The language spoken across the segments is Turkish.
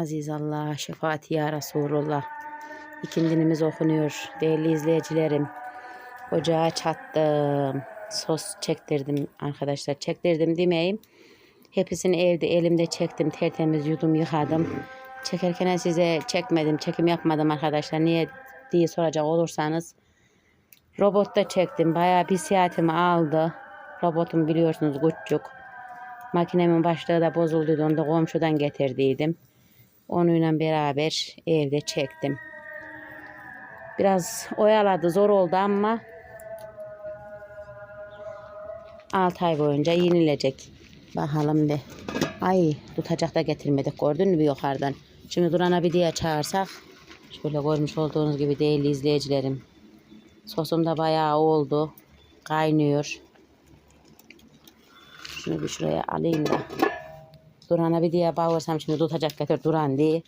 Aziz Allah, şefaat ya Resulullah. İkindinimiz okunuyor değerli izleyicilerim. Ocağa çattım. Sos çektirdim arkadaşlar. Çektirdim demeyeyim. Hepsini evde elimde çektim. Tertemiz yudum yıkadım. Çekerken size çekmedim. Çekim yapmadım arkadaşlar. Niye diye soracak olursanız. Robotta çektim. Bayağı bir saatimi aldı. Robotum biliyorsunuz küçük. Makinemin başlığı da bozulduydu. Onu da komşudan getirdiydim. Onunla beraber evde çektim. Biraz oyaladı zor oldu ama 6 ay boyunca yenilecek. Bakalım bir. Ay tutacak da getirmedik gördün mü bir yukarıdan. Şimdi Duran'a bir diye çağırsak. Şöyle görmüş olduğunuz gibi değerli izleyicilerim. Sosum da bayağı oldu. Kaynıyor. Şunu bir şuraya alayım da. Duran'a bir diye bağırsam şimdi tutacak getir Duran diye.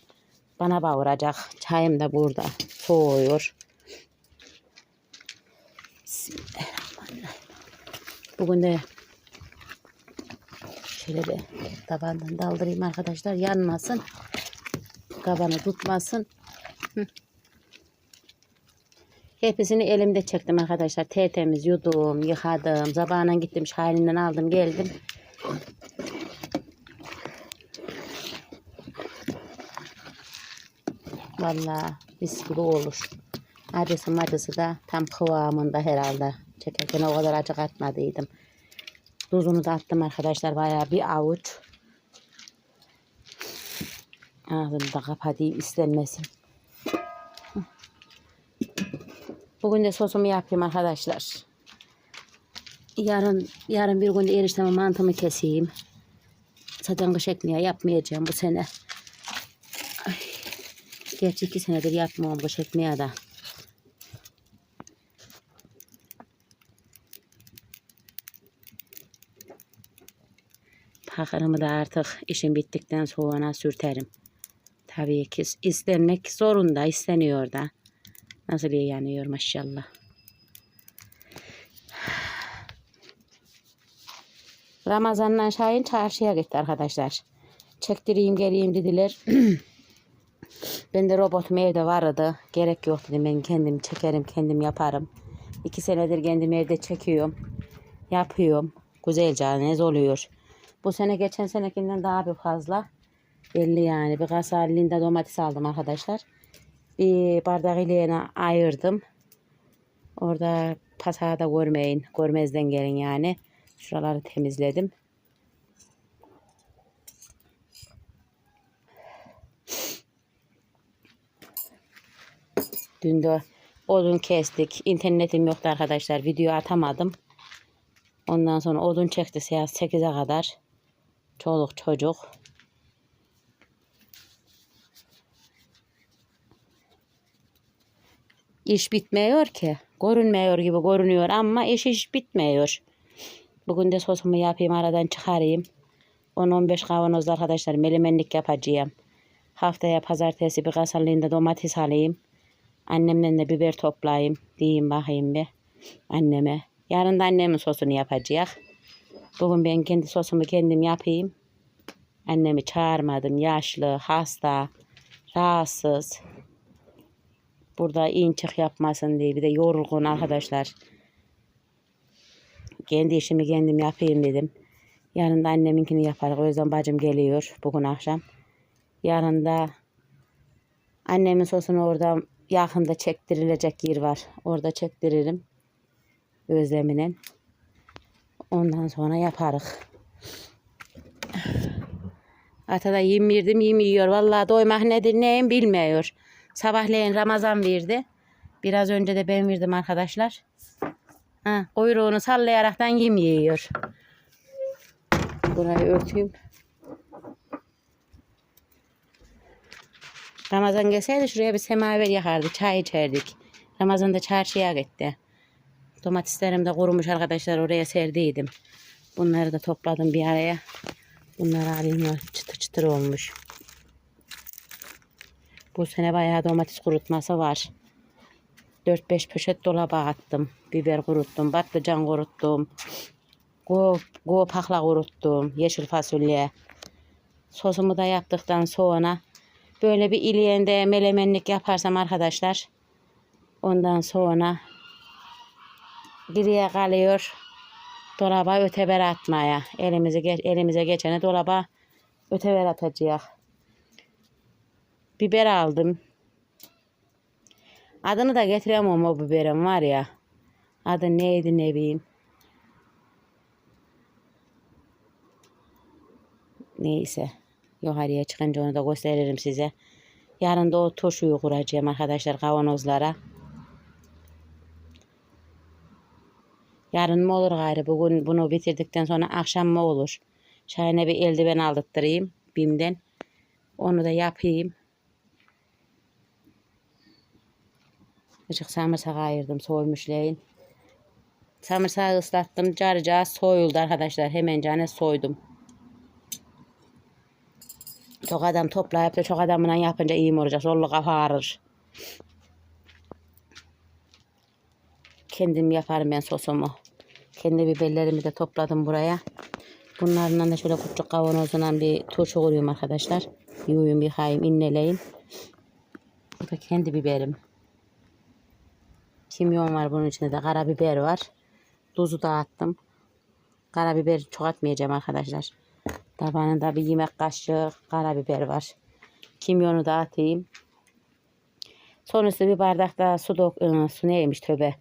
Bana bağıracak. Çayım da burada. Soğuyor. Bismillahirrahmanirrahim. Bugün de şöyle bir tabandan daldırayım arkadaşlar. Yanmasın. Kabanı tutmasın. Hı. Hepsini elimde çektim arkadaşlar. Tertemiz yudum, yıkadım. Zabağına gittim, halinden aldım, geldim. Vallahi mis gibi olur. Acısı macısı da tam kıvamında herhalde. Çekerken o kadar acı katmadıydım. Tuzunu da attım arkadaşlar bayağı bir avuç. Ağzını da kapatayım istenmesin. Bugün de sosumu yapayım arkadaşlar. Yarın yarın bir gün erişteme mantımı keseyim. Zaten kış ekmeği yapmayacağım bu sene. Gerçi iki senedir yapmıyorum kış ekmeği de. Pakarımı da artık işim bittikten sonra sürterim. Tabii ki istenmek zorunda, isteniyor da. Nasıl iyi yanıyor maşallah. Ramazan'la Şahin çarşıya gitti arkadaşlar. Çektireyim geleyim dediler. ben de robotum evde vardı. Gerek yok dedim ben kendim çekerim kendim yaparım. İki senedir kendim evde çekiyorum. Yapıyorum. Güzelce ne oluyor. Bu sene geçen senekinden daha bir fazla. Belli yani. Bir kasa halinde domates aldım arkadaşlar. Bir bardak ileğine ayırdım. Orada pasada görmeyin. Görmezden gelin yani. Şuraları temizledim. Dün de odun kestik. İnternetim yoktu arkadaşlar. Video atamadım. Ondan sonra odun çekti saat 8'e kadar. Çoluk çocuk. İş bitmiyor ki. Görünmüyor gibi görünüyor ama iş iş bitmiyor. Bugün de sosumu yapayım aradan çıkarayım. 10-15 kavanoz arkadaşlar melemenlik yapacağım. Haftaya pazartesi bir kasalığında domates alayım. Annemden de biber toplayayım. Diyeyim bakayım bir anneme. Yarın da annemin sosunu yapacak. Bugün ben kendi sosumu kendim yapayım. Annemi çağırmadım. Yaşlı, hasta, rahatsız. Burada in çık yapmasın diye bir de yorulgun arkadaşlar. Kendi işimi kendim yapayım dedim. Yarın da anneminkini yaparız. O yüzden bacım geliyor bugün akşam. Yarın da annemin sosunu orada yakında çektirilecek yer var. Orada çektiririm. Özleminin. Ondan sonra yaparız. Ata da yem verdim yem yiyor. Vallahi doymak nedir neyim bilmiyor. Sabahleyin Ramazan verdi. Biraz önce de ben verdim arkadaşlar. Ha, kuyruğunu sallayaraktan yem yiyor. Burayı örteyim. Ramazan gelseydi şuraya bir semaver yakardı. Çay içerdik. Ramazan da çarşıya gitti. Domateslerim de kurumuş arkadaşlar. Oraya serdiydim. Bunları da topladım bir araya. Bunları alayım. Çıtır çıtır olmuş. Bu sene bayağı domates kurutması var. 4-5 poşet dolaba attım. Biber kuruttum, patlıcan kuruttum. Go, go pakla kuruttum. Yeşil fasulye. Sosumu da yaptıktan sonra Böyle bir iliyende melemenlik yaparsam arkadaşlar. Ondan sonra geriye kalıyor dolaba öteber atmaya. Elimize, geç, elimize geçene dolaba öteber atacağız. Biber aldım. Adını da getiremem o biberin var ya. Adı neydi ne bileyim. Neyse. Yukarıya çıkınca onu da gösteririm size. Yarın da o turşuyu kuracağım arkadaşlar kavanozlara. Yarın mı olur gayrı? Bugün bunu bitirdikten sonra akşam mı olur? Şahane bir eldiven aldırtırayım BİM'den. Onu da yapayım. Azıcık samırsak ayırdım soymuşlayın. Samırsağı ıslattım. Carca soyuldu arkadaşlar. Hemen cane soydum. Çok adam toplayıp da çok adamla yapınca iyi mi olacak? Zorlu kafa ağrır. Kendim yaparım ben sosumu. Kendi biberlerimi de topladım buraya. Bunlarla da şöyle küçük kavanozla bir turşu kuruyorum arkadaşlar. Yuyum, yıkayayım, inneleyim. Bu da kendi biberim. Kimyon var bunun içinde de karabiber var. Tuzu da attım. Karabiber çok atmayacağım arkadaşlar. Tabanında bir yemek kaşığı karabiber var. Kimyonu da atayım. Sonrasında bir bardakta su dök, ıı, su neymiş töbe.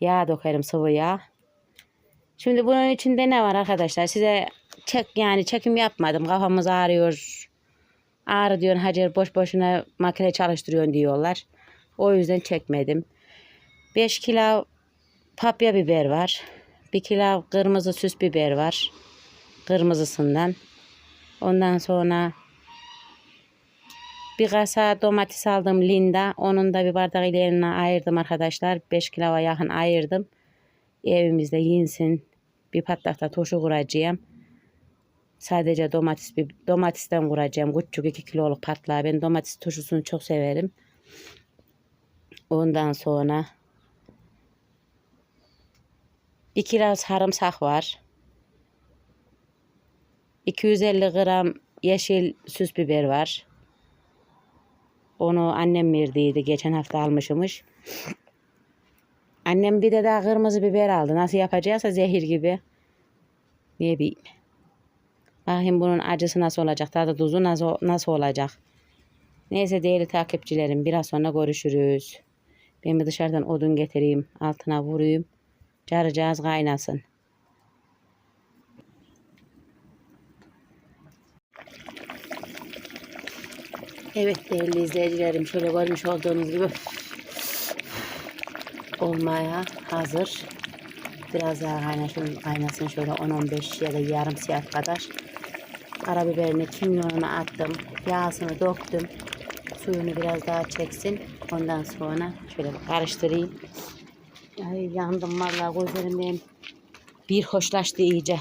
Yağ dökerim sıvı yağ. Şimdi bunun içinde ne var arkadaşlar? Size çek yani çekim yapmadım. Kafamız ağrıyor. Ağrı diyorsun Hacer boş boşuna makine çalıştırıyorsun diyorlar. O yüzden çekmedim. 5 kilo papya biber var. 1 kilo kırmızı süs biber var. Kırmızısından. Ondan sonra bir kasa domates aldım Linda. Onun da bir bardak ilerine ayırdım arkadaşlar. 5 kiloya yakın ayırdım. Evimizde yinsin. Bir patlakta turşu kuracağım. Sadece domates bir domatesten kuracağım. Küçük 2 kiloluk patlağı. Ben domates turşusunu çok severim. Ondan sonra bir kilo sarımsak var. 250 gram yeşil süs biber var. Onu annem verdiydi. Geçen hafta almışmış. Annem bir de daha kırmızı biber aldı. Nasıl yapacaksa zehir gibi. Ne bileyim. Bakayım bunun acısı nasıl olacak. Tadı tuzu nasıl, nasıl olacak. Neyse değerli takipçilerim. Biraz sonra görüşürüz. Ben bir dışarıdan odun getireyim. Altına vurayım. Caracağız kaynasın. Evet değerli izleyicilerim şöyle görmüş olduğunuz gibi olmaya hazır. Biraz daha kaynasın, kaynasın şöyle 10-15 ya da yarım saat kadar. Karabiberini, kimyonunu attım. Yağsını döktüm. Suyunu biraz daha çeksin. Ondan sonra şöyle karıştırayım. Ay yandım vallahi gözlerim benim bir hoşlaştı iyice.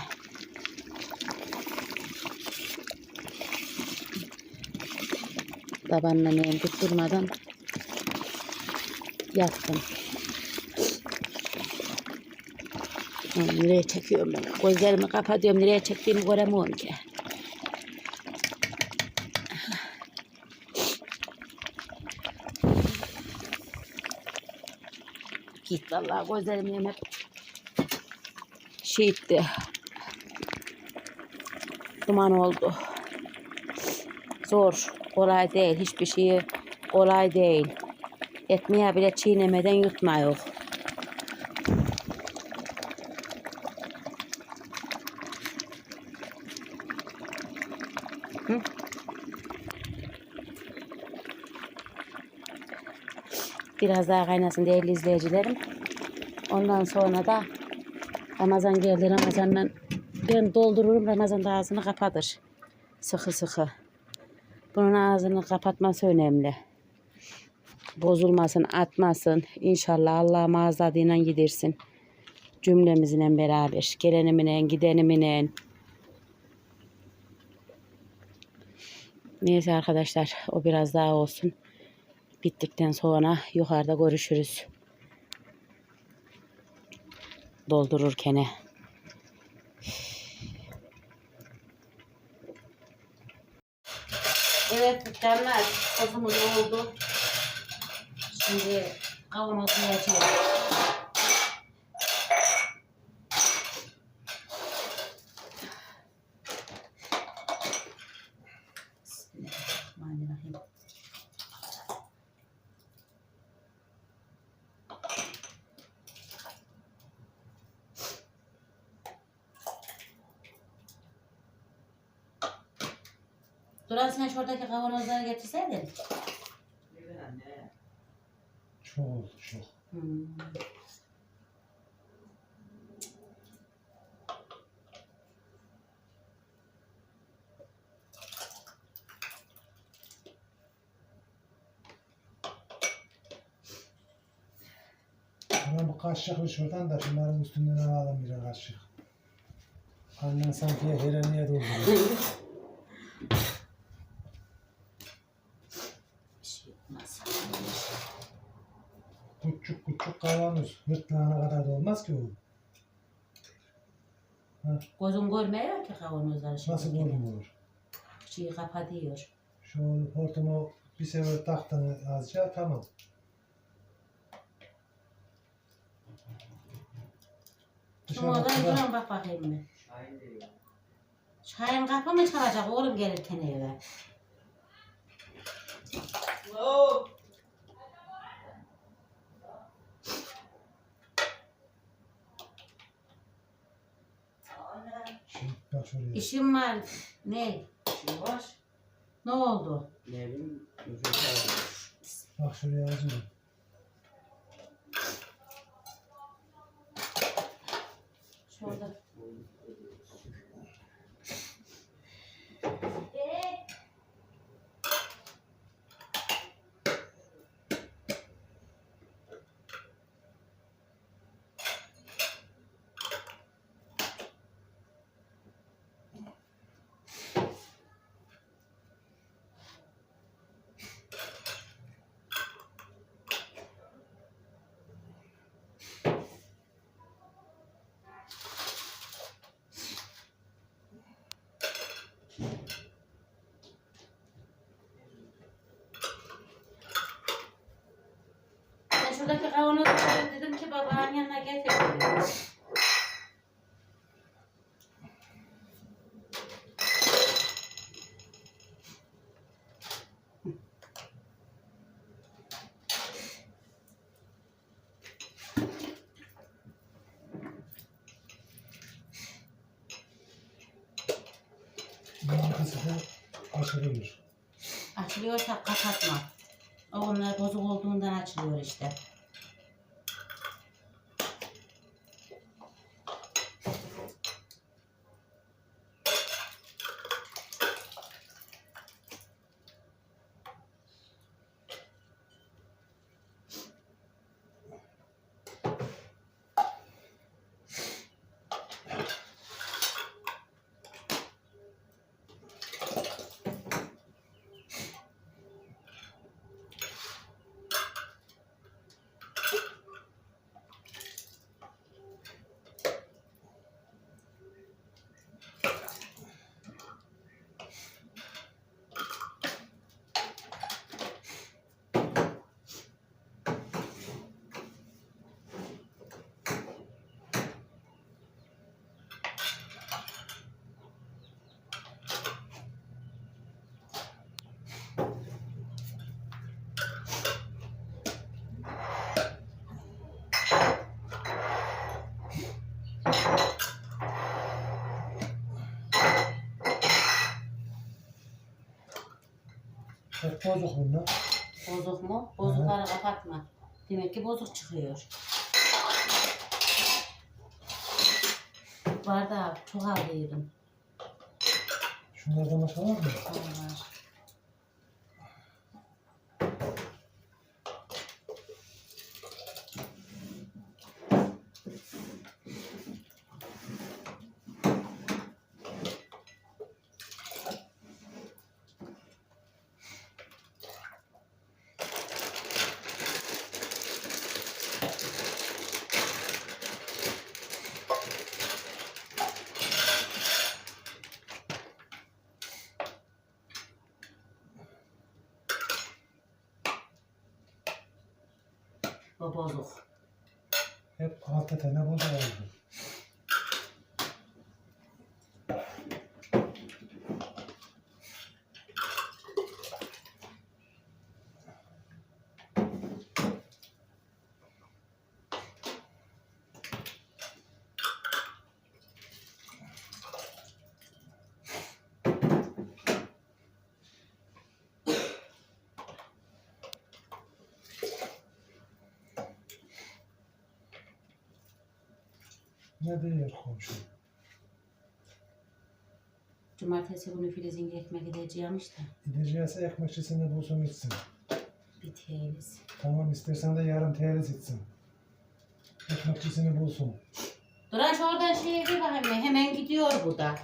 Tabanla nem tutturmadan yaktım. Ay, Nereye çekiyorum ben? Gözlerimi kapatıyorum. Nereye çektiğimi göremiyorum ki. Git vallahi gözlerim yemek şeyitti. Duman oldu. Zor. Kolay değil. Hiçbir şeyi kolay değil. Ekmeği bile çiğnemeden yutma yok. Biraz daha kaynasın değerli izleyicilerim. Ondan sonra da Ramazan geldi. Ramazan'dan ben doldururum. Ramazan da ağzını kapatır. Sıkı sıkı. Bunun ağzını kapatması önemli. Bozulmasın, atmasın. İnşallah Allah mağazadığıyla gidersin. Cümlemizle beraber. Gelenimle, gidenimle. Neyse arkadaşlar o biraz daha olsun. Bittikten sonra yukarıda görüşürüz. Doldururken. Evet canlar sosumuz oldu. Şimdi kavanozu açıyoruz. Bismillahirrahmanirrahim. Duran sen şuradaki kavanozları getirseydin. Çok oldu çok. Hmm. Bana bu kaşık bir şuradan da şunların üstünden alalım birer kaşık. Annen sanki heleniye dolduruyor. Bir şey olmaz. Küçük kavanoz. Hırtlağına kadar da olmaz ki o. Gözüm görmüyor ki kavanozları. şimdi. Nasıl gördün olur? Şeyi kapatıyor. Şu hortumu bir sefer taktın azıcık tamam. Şunu oradan Dışarı duran bak bakayım mı? Şahin kapı mı çalacak oğlum gelirken eve? Şimdi şuraya. İşim var. Ne? Kim var? Ne oldu? Ne bileyim. Bak şuraya acıdım. Şurada. Kavanozu koyayım dedim ki babanın yanına getir. Kızı da açılıyor. Açılıyorsa kapatma. O Onlar bozuk olduğundan açılıyor işte. Hep bozuk bunlar. Bozuk mu? Bozukları kapatma. Demek ki bozuk çıkıyor. Bardağı çok ağrıyordum. Şunlardan başka var mı? Var. Ne diyor komşu? Cumartesi günü Filiz'in ekmek gideceğim işte. Gideceğiz ekmekçisini bulsun içsin. Bir teyimiz. Tamam istersen de yarın teyze içsin. Ekmekçisini bulsun. Duran şu oradan şeye bir bakayım. Hemen gidiyor bu da.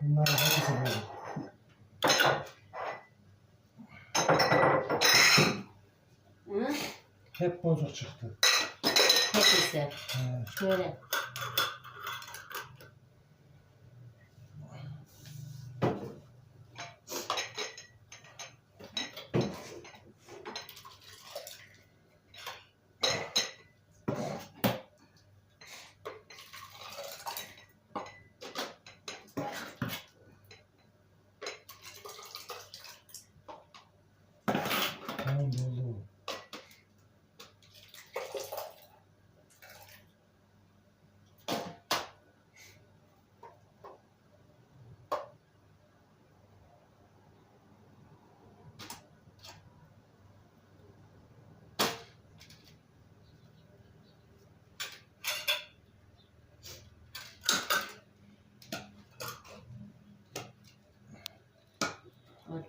Bunlar hepsi böyle. Hı? Hep bozuk çıktı. Hepsi. He. Şöyle.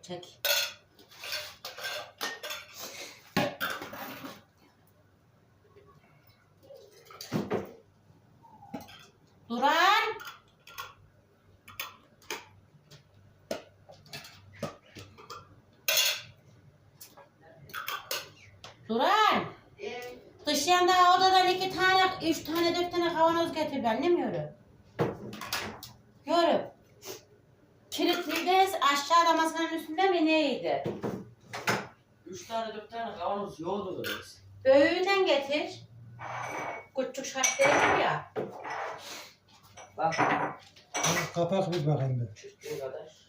Çek. Duran. Duran. Dışarıda odadan iki tane, üç tane, dört tane kavanoz getir ben ne Kilitliyiz aşağıda masanın üstünde mi neydi? Üç tane dört tane kavanoz yoldu reis. Büyüğünden getir. Küçük şart değil ya. Bak Kapak bir bakayım bir. çıktığı kadar.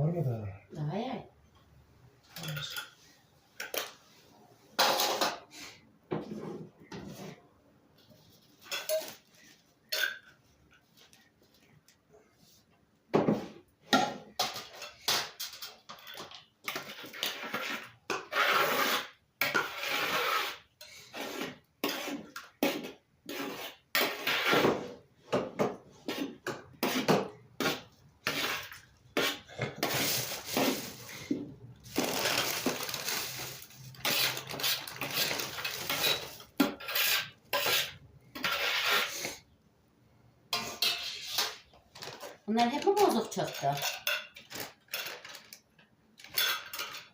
Var mı daha? Bunlar hep mi bozuk çıktı?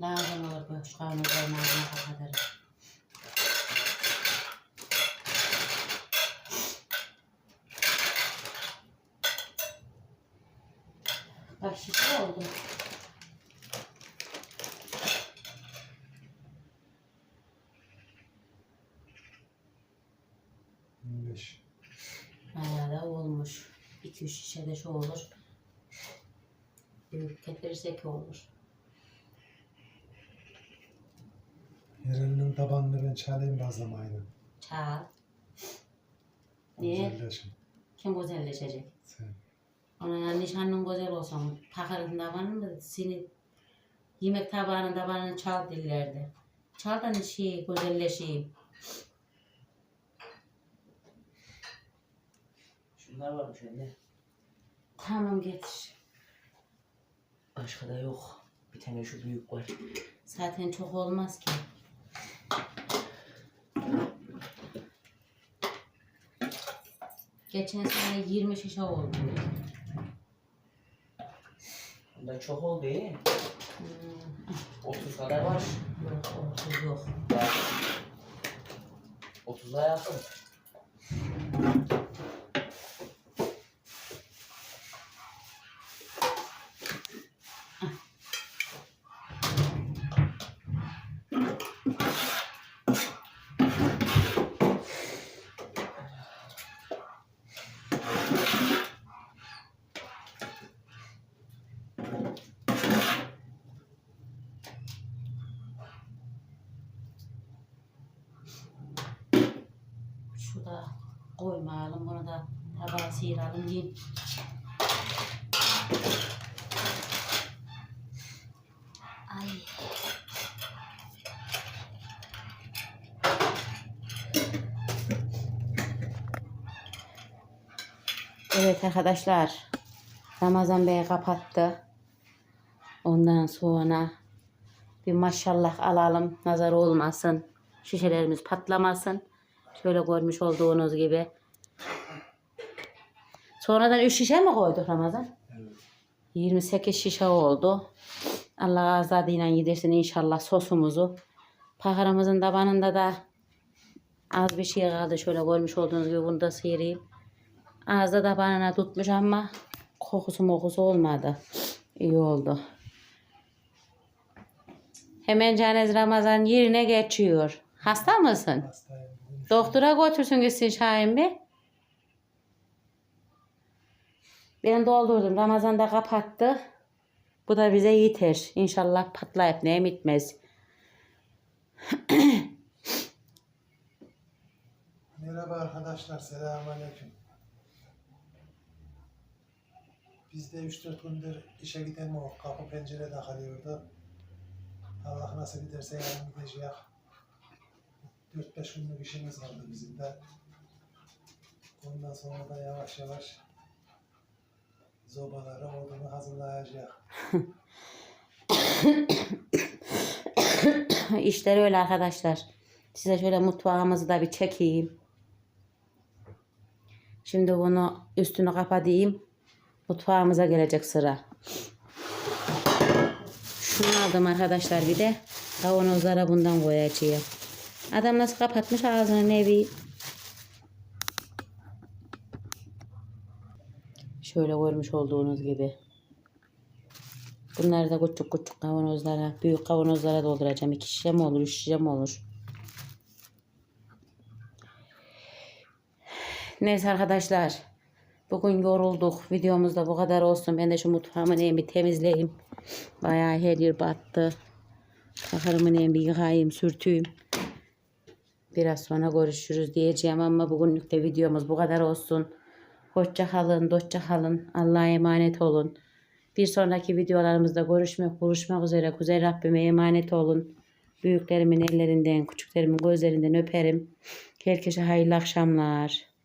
Lazım olur böyle şu ağzına kapatırım. Bak şişe oldu. Beş. Bayağı da olmuş. 2-3 şişe de şu olur. Büyük getirirsek olur. Yerinin tabanını ben çalayım bazlamayla. Çal. Niye? Güzelleşin. Kim güzelleşecek? Sen. Ona nişanlın güzel olsun. Takarın tabanı mı? Seni yemek tabağının tabanını çal dillerdi. Çal da şey güzelleşeyim. Şunlar varmış önde. Tamam getir. Başka da yok. Bir tane şu büyük var. Zaten çok olmaz ki. Geçen sene 20 şişe oldu. Bunda çok oldu iyi. Hmm, 30 kadar var. yok, otuz yok. Var. 30'a yakın. Şu da koymayalım. Bunu da tabağa sıyıralım. Yiyin. Ay. Evet arkadaşlar. Ramazan Bey kapattı. Ondan sonra bir maşallah alalım. Nazar olmasın. Şişelerimiz patlamasın. Şöyle görmüş olduğunuz gibi. Sonradan 3 şişe mi koyduk Ramazan? Evet. 28 şişe oldu. Allah azadıyla yedirsin inşallah sosumuzu. Paharamızın tabanında da az bir şey kaldı. Şöyle görmüş olduğunuz gibi bunu da sıyırayım. Ağızda tabanına tutmuş ama kokusu mokusu olmadı. İyi oldu. Hemen Canez Ramazan yerine geçiyor. Hasta mısın? Hastayım. Doktora götürsün gitsin Şahin Bey. Ben doldurdum. Ramazan'da kapattı. Bu da bize yeter. İnşallah patlayıp neyim bitmez. Merhaba arkadaşlar. Selamünaleyküm. Biz de 3-4 gündür işe gidemiyor. Kapı pencere takılıyordu. Allah nasip ederse yarın gideceğiz. 4-5 günlük işimiz kaldı bizim de. Ondan sonra da yavaş yavaş zobaları, odunu hazırlayacağız. İşler öyle arkadaşlar. Size şöyle mutfağımızı da bir çekeyim. Şimdi bunu üstünü kapatayım. Mutfağımıza gelecek sıra. Şunu aldım arkadaşlar bir de. Kavanozlara bundan koyacağım. Adam nasıl kapatmış ağzını ne Şöyle görmüş olduğunuz gibi. Bunları da küçük küçük kavanozlara, büyük kavanozlara dolduracağım. İki şişe mi olur, üç şişe mi olur? Neyse arkadaşlar. Bugün yorulduk. Videomuz da bu kadar olsun. Ben de şu mutfağımı neyim temizleyeyim. Bayağı her yer battı. Takarımı neyim bir yıkayayım, sürteyim. Biraz sonra görüşürüz diyeceğim ama bugünlük de videomuz bu kadar olsun. Hoşça kalın, dostça kalın. Allah'a emanet olun. Bir sonraki videolarımızda görüşmek, buluşmak üzere. Kuzey Rabbime emanet olun. Büyüklerimin ellerinden, küçüklerimin gözlerinden öperim. Herkese hayırlı akşamlar.